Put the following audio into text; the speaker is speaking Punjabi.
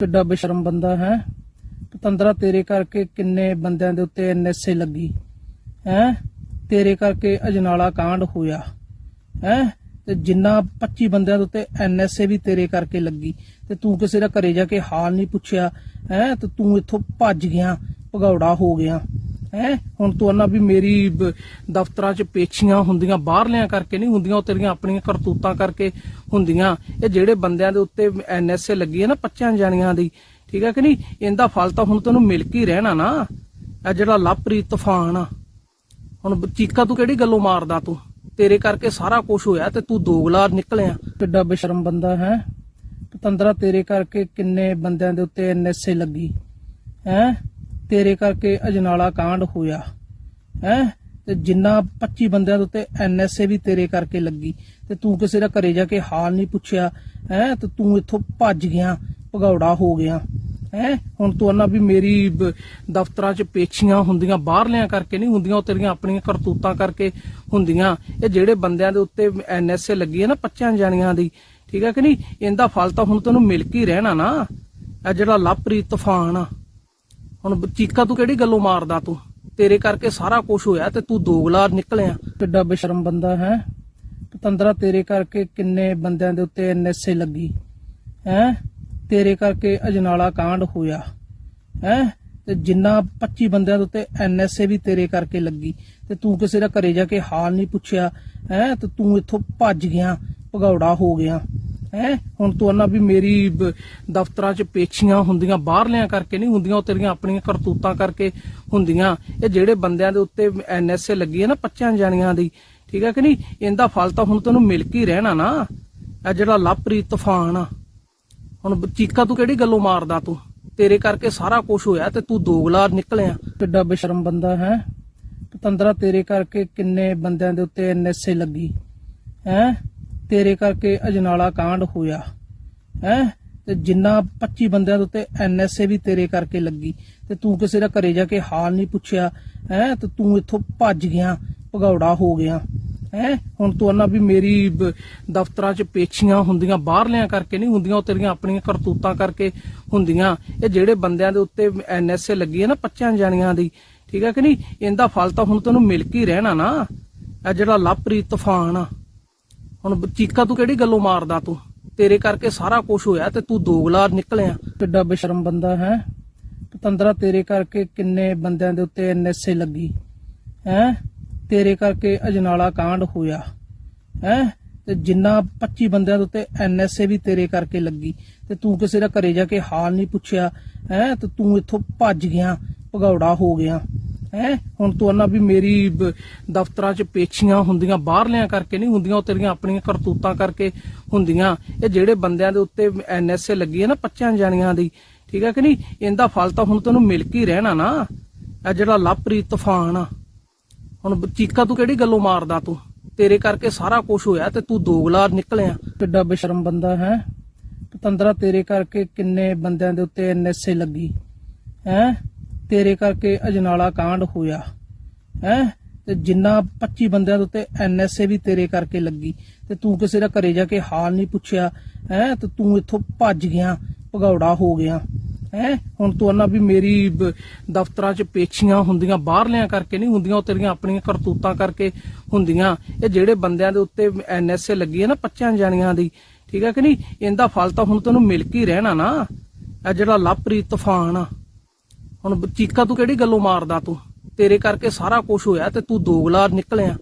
ਕਿੱਡਾ ਬੇਸ਼ਰਮ ਬੰਦਾ ਹੈ। ਪਤੰਦਰਾ, ਤੇਰੇ ਕਰਕੇ ਕਿੰਨੇ ਬੰਦਿਆਂ ਦੇ ਉੱਤੇ ਐਨਐਸਏ ਲੱਗੀ। ਹੈ? ਤੇਰੇ ਕਰਕੇ ਅਜਨਾਲਾ ਕਾਂਡ ਹੋਇਆ। ਹੈ? ਤੇ ਜਿੰਨਾ 25 ਬੰਦਿਆਂ ਦੇ ਉੱਤੇ ਐਨਐਸਏ ਵੀ ਤੇਰੇ ਕਰਕੇ ਲੱਗੀ। ਤੇ ਤੂੰ ਕਿਸੇ ਦਾ ਘਰੇ ਜਾ ਕੇ ਹਾਲ ਨਹੀਂ ਪੁੱਛਿਆ। ਹੈ? ਤੇ ਤੂੰ ਇੱਥੋਂ ਭੱਜ ਗਿਆ, ਭਗੌੜਾ ਹੋ ਗਿਆ। ਹੈ? ਹੁਣ ਤੂੰ ਨਾ ਵੀ ਮੇਰੀ ਦਫ਼ਤਰਾਂ 'ਚ ਪੇਛੀਆਂ ਹੁੰਦੀਆਂ ਬਾਹਰਲਿਆਂ ਕਰਕੇ ਨਹੀਂ ਹੁੰਦੀਆਂ, ਉਹ ਤੇਰੀਆਂ ਆਪਣੀਆਂ ਕਰਤੂਤਾਂ ਕਰਕੇ ਹੁੰਦੀਆਂ। ਇਹ ਜਿਹੜੇ ਬੰਦਿਆਂ ਦੇ ਉੱਤੇ ਐਨਐਸਏ ਲੱਗੀ ਹੈ ਨਾ 25 ਜਾਣੀਆਂ ਦੀ, ਠੀਕ ਹੈ ਕਿ ਨਹੀਂ? ਇਹਦਾ ਫਲ ਤਾਂ ਹੁਣ ਤੈਨੂੰ ਮਿਲ ਕੇ ਰਹਿਣਾ ਨਾ। ਇਹ ਜਿਹੜਾ ਲਾਪਰੀ ਤੂਫਾਨ ਆ। ਹੁਣ ਚੀਕਾ ਤੂੰ ਕਿਹੜੀ ਗੱਲੋਂ ਮਾਰਦਾ ਤੂੰ? ਤੇਰੇ ਕਰਕੇ ਸਾਰਾ ਕੁਝ ਹੋਇਆ ਤੇ ਤੂੰ ਦੋਗਲਾ ਨਿਕਲਿਆ। ਕਿੱਡਾ ਬੇਸ਼ਰਮ ਬੰਦਾ ਹੈ। ਪਤੰਦਰਾ ਤੇਰੇ ਕਰਕੇ ਕਿੰਨੇ ਬੰਦਿਆਂ ਦੇ ਉੱਤੇ ਐਨਐਸਏ ਲੱਗੀ। ਹੈ? ਤੇਰੇ ਕਰਕੇ ਅਜਨਾਲਾ ਕਾਂਡ ਹੋਇਆ। ਹੈ? ਤੇ ਜਿੰਨਾ 25 ਬੰਦਿਆਂ ਦੇ ਉੱਤੇ ਐਨਐਸਏ ਵੀ ਤੇਰੇ ਕਰਕੇ ਲੱਗੀ, ਤੇ ਤੂੰ ਕਿਸੇ ਦਾ ਘਰੇ ਜਾ ਕੇ ਹਾਲ ਨਹੀਂ ਪੁੱਛਿਆ, ਹੈ? ਤੇ ਤੂੰ ਇੱਥੋਂ ਭੱਜ ਗਿਆ, ਭਗੌੜਾ ਹੋ ਗਿਆ। ਹੈ? ਹੁਣ ਤੂੰ ਆਨਾ ਵੀ ਮੇਰੀ ਦਫ਼ਤਰਾਂ 'ਚ ਪੇਛੀਆਂ ਹੁੰਦੀਆਂ, ਬਾਹਰਲਿਆਂ ਕਰਕੇ ਨਹੀਂ ਹੁੰਦੀਆਂ, ਉਹ ਤੇਰੀਆਂ ਆਪਣੀਆਂ ਕਰਤੂਤਾਂ ਕਰਕੇ ਹੁੰਦੀਆਂ। ਇਹ ਜਿਹੜੇ ਬੰਦਿਆਂ ਦੇ ਉੱਤੇ ਐਨਐਸਏ ਲੱਗੀ ਹੈ ਨਾ 25 ਜਾਣੀਆਂ ਦੀ, ਠੀਕ ਹੈ ਕਿ ਨਹੀਂ? ਇਹਦਾ ਫਲ ਤਾਂ ਹੁਣ ਤੈਨੂੰ ਮਿਲ ਕੇ ਰਹਿਣਾ ਨਾ। ਇਹ ਜਿਹੜਾ ਲਵਪ੍ਰੀਤ ਤੂਫਾਨ ਆ। ਹੁਣ ਚੀਕਾ ਤੂੰ ਕਿਹੜੀ ਗੱਲੋਂ ਮਾਰਦਾ ਤੂੰ? ਤੇਰੇ ਕਰਕੇ ਸਾਰਾ ਕੁਝ ਹੋਇਆ ਤੇ ਤੂੰ ਦੋਗਲਾ ਨਿਕਲਿਆ ਕਿੱਡਾ ਬੇਸ਼ਰਮ ਬੰਦਾ ਹੈ। ਪਤੰਦਰਾ, ਤੇਰੇ ਕਰਕੇ ਕਿੰਨੇ ਬੰਦਿਆਂ ਦੇ ਉੱਤੇ ਐਨਐਸਏ ਲੱਗੀ। ਹੈ? ਤੇਰੇ ਕਰਕੇ ਅਜਨਾਲਾ ਕਾਂਡ ਹੋਇਆ। ਹੈ? ਤੇ ਜਿੰਨਾ 25 ਬੰਦਿਆਂ ਦੇ ਉੱਤੇ ਐਨਐਸਏ ਵੀ ਤੇਰੇ ਕਰਕੇ ਲੱਗੀ। ਤੇ ਤੂੰ ਕਿਸੇ ਦਾ ਘਰੇ ਜਾ ਕੇ ਹਾਲ ਨਹੀਂ ਪੁੱਛਿਆ। ਹੈ? ਤੇ ਤੂੰ ਇੱਥੋਂ ਭੱਜ ਗਿਆ, ਭਗੌੜਾ ਹੋ ਗਿਆ। ਹੈ? ਹੁਣ ਤੂੰ ਨਾ ਵੀ ਮੇਰੀ ਦਫ਼ਤਰਾਂ 'ਚ ਪੇਛੀਆਂ ਹੁੰਦੀਆਂ ਬਾਹਰਲਿਆਂ ਕਰਕੇ ਨਹੀਂ ਹੁੰਦੀਆਂ, ਉਹ ਤੇਰੀਆਂ ਆਪਣੀਆਂ ਕਰਤੂਤਾਂ ਕਰਕੇ ਹੁੰਦੀਆਂ। ਇਹ ਜਿਹੜੇ ਬੰਦਿਆਂ ਦੇ ਉੱਤੇ ਐਨਐਸਏ ਲੱਗੀ ਹੈ ਨਾ 25 ਜਾਣੀਆਂ ਦੀ, ਠੀਕ ਹੈ ਕਿ ਨਹੀਂ? ਇਹਦਾ ਫਲ ਤਾਂ ਹੁਣ ਤੈਨੂੰ ਮਿਲ ਕੇ ਰਹਿਣਾ ਨਾ। ਇਹ ਜਿਹੜਾ ਲਾਪਰੀ ਤੂਫਾਨ ਆ। ਹੁਣ ਚੀਕਾ ਤੂੰ ਕਿਹੜੀ ਗੱਲੋਂ ਮਾਰਦਾ ਤੂੰ? ਤੇਰੇ ਕਰਕੇ ਸਾਰਾ ਕੁਝ ਹੋਇਆ ਤੇ ਤੂੰ ਦੋਗਲਾ ਨਿਕਲਿਆ। ਕਿੱਡਾ ਬੇਸ਼ਰਮ ਬੰਦਾ ਹੈ। ਪਤੰਦਰਾ ਤੇਰੇ ਕਰਕੇ ਕਿੰਨੇ ਬੰਦਿਆਂ ਦੇ ਉੱਤੇ ਐਨਐਸਏ ਲੱਗੀ। ਹੈ? ਤੇਰੇ ਕਰਕੇ ਅਜਨਾਲਾ ਕਾਂਡ ਹੋਇਆ। ਹੈ? ਤੇ ਜਿੰਨਾ 25 ਬੰਦਿਆਂ ਦੇ ਉੱਤੇ ਐਨਐਸਏ ਵੀ ਤੇਰੇ ਕਰਕੇ ਲੱਗੀ, ਤੇ ਤੂੰ ਕਿਸੇ ਦਾ ਘਰੇ ਜਾ ਕੇ ਹਾਲ ਨਹੀਂ ਪੁੱਛਿਆ, ਹੈ? ਤੇ ਤੂੰ ਇੱਥੋਂ ਭੱਜ ਗਿਆ, ਭਗੌੜਾ ਹੋ ਗਿਆ। ਹੈ? ਹੁਣ ਤੂੰ ਆਨਾ ਵੀ ਮੇਰੀ ਦਫ਼ਤਰਾਂ 'ਚ ਪੇਛੀਆਂ ਹੁੰਦੀਆਂ, ਬਾਹਰਲਿਆਂ ਕਰਕੇ ਨਹੀਂ ਹੁੰਦੀਆਂ, ਉਹ ਤੇਰੀਆਂ ਆਪਣੀਆਂ ਕਰਤੂਤਾਂ ਕਰਕੇ ਹੁੰਦੀਆਂ। ਇਹ ਜਿਹੜੇ ਬੰਦਿਆਂ ਦੇ ਉੱਤੇ ਐਨਐਸਏ ਲੱਗੀ ਹੈ ਨਾ 25 ਜਾਣੀਆਂ ਦੀ, ਠੀਕ ਹੈ ਕਿ ਨਹੀਂ? ਇਹਦਾ ਫਲ ਤਾਂ ਹੁਣ ਤੈਨੂੰ ਮਿਲ ਕੇ ਰਹਿਣਾ ਨਾ। ਇਹ ਜਿਹੜਾ ਲਵਪ੍ਰੀਤ ਤੂਫਾਨ ਆ। ਹੁਣ ਚੀਕਾ ਤੂੰ ਕਿਹੜੀ ਗੱਲੋਂ ਮਾਰਦਾ ਤੂੰ? ਤੇਰੇ ਕਰਕੇ ਸਾਰਾ ਕੁਝ ਹੋਇਆ ਤੇ ਤੂੰ ਦੋਗਲਾ ਨਿਕਲਿਆ। ਕਿੱਡਾ ਬੇਸ਼ਰਮ ਬੰਦਾ ਹੈ। ਪਤੰਦਰਾ, ਤੇਰੇ ਕਰਕੇ ਕਿੰਨੇ ਬੰਦਿਆਂ ਦੇ ਉੱਤੇ ਐਨਐਸਏ ਲੱਗੀ। ਹੈ? ਤੇਰੇ ਕਰਕੇ ਅਜਨਾਲਾ ਕਾਂਡ ਹੋਇਆ। ਹੈ? ਤੇ ਜਿੰਨਾ 25 ਬੰਦਿਆਂ ਦੇ ਉੱਤੇ ਐਨਐਸਏ ਵੀ ਤੇਰੇ ਕਰਕੇ ਲੱਗੀ। ਤੇ ਤੂੰ ਕਿਸੇ ਦਾ ਘਰੇ ਜਾ ਕੇ ਹਾਲ ਨਹੀਂ ਪੁੱਛਿਆ। ਹੈ? ਤੇ ਤੂੰ ਇੱਥੋਂ ਭੱਜ ਗਿਆ, ਭਗੌੜਾ ਹੋ ਗਿਆ। ਹੈ? ਹੁਣ ਤੂੰ ਨਾ ਵੀ ਮੇਰੀ ਦਫ਼ਤਰਾਂ 'ਚ ਪੇਛੀਆਂ ਹੁੰਦੀਆਂ ਬਾਹਰਲਿਆਂ ਕਰਕੇ ਨਹੀਂ ਹੁੰਦੀਆਂ, ਉਹ ਤੇਰੀਆਂ ਆਪਣੀਆਂ ਕਰਤੂਤਾਂ ਕਰਕੇ ਹੁੰਦੀਆਂ। ਇਹ ਜਿਹੜੇ ਬੰਦਿਆਂ ਦੇ ਉੱਤੇ ਐਨਐਸਏ ਲੱਗੀ ਹੈ ਨਾ 25 ਜਾਣੀਆਂ ਦੀ, ਠੀਕ ਹੈ ਕਿ ਨਹੀਂ? ਇਹਦਾ ਫਲ ਤਾਂ ਹੁਣ ਤੈਨੂੰ ਮਿਲ ਕੇ ਰਹਿਣਾ ਨਾ। ਇਹ ਜਿਹੜਾ ਲਾਪਰੀ ਤੂਫਾਨ ਆ। ਹੁਣ ਚੀਕਾ ਤੂੰ ਕਿਹੜੀ ਗੱਲੋਂ ਮਾਰਦਾ ਤੂੰ? ਤੇਰੇ ਕਰਕੇ ਸਾਰਾ ਕੁਝ ਹੋਇਆ ਤੇ ਤੂੰ ਦੋਗਲਾ ਨਿਕਲਿਆ। ਕਿੱਡਾ ਬੇਸ਼ਰਮ ਬੰਦਾ ਹੈ। ਪਤੰਦਰਾ ਤੇਰੇ ਕਰਕੇ ਕਿੰਨੇ ਬੰਦਿਆਂ ਦੇ ਉੱਤੇ ਐਨਐਸਏ ਲੱਗੀ। ਹੈ? ਤੇਰੇ ਕਰਕੇ ਅਜਨਾਲਾ ਕਾਂਡ ਹੋਇਆ। ਹੈ? ਤੇ ਜਿੰਨਾ 25 ਬੰਦਿਆਂ ਦੇ ਉੱਤੇ ਐਨਐਸਏ ਵੀ ਤੇਰੇ ਕਰਕੇ ਲੱਗੀ, ਤੇ ਤੂੰ ਕਿਸੇ ਦਾ ਘਰੇ ਜਾ ਕੇ ਹਾਲ ਨਹੀਂ ਪੁੱਛਿਆ, ਹੈ? ਤੇ ਤੂੰ ਇੱਥੋਂ ਭੱਜ ਗਿਆ, ਭਗੌੜਾ ਹੋ ਗਿਆ। ਹੈ? ਹੁਣ ਤੂੰ ਆਨਾ ਵੀ ਮੇਰੀ ਦਫ਼ਤਰਾਂ 'ਚ ਪੇਛੀਆਂ ਹੁੰਦੀਆਂ, ਬਾਹਰਲਿਆਂ ਕਰਕੇ ਨਹੀਂ ਹੁੰਦੀਆਂ, ਉਹ ਤੇਰੀਆਂ ਆਪਣੀਆਂ ਕਰਤੂਤਾਂ ਕਰਕੇ ਹੁੰਦੀਆਂ। ਇਹ ਜਿਹੜੇ ਬੰਦਿਆਂ ਦੇ ਉੱਤੇ ਐਨਐਸਏ ਲੱਗੀ ਹੈ ਨਾ 25 ਜਾਣੀਆਂ ਦੀ, ਠੀਕ ਹੈ ਕਿ ਨਹੀਂ? ਇਹਦਾ ਫਲ ਤਾਂ ਹੁਣ ਤੈਨੂੰ ਮਿਲ ਕੇ ਰਹਿਣਾ ਨਾ। ਇਹ ਜਿਹੜਾ ਲਵਪ੍ਰੀਤ ਤੂਫਾਨ ਆ। ਹੁਣ ਚੀਕਾ ਤੂੰ ਕਿਹੜੀ ਗੱਲੋਂ ਮਾਰਦਾ ਤੂੰ? ਤੇਰੇ ਕਰਕੇ ਸਾਰਾ ਕੁਝ ਹੋਇਆ ਤੇ ਤੂੰ ਦੋਗਲਾ ਨਿਕਲਿਆ।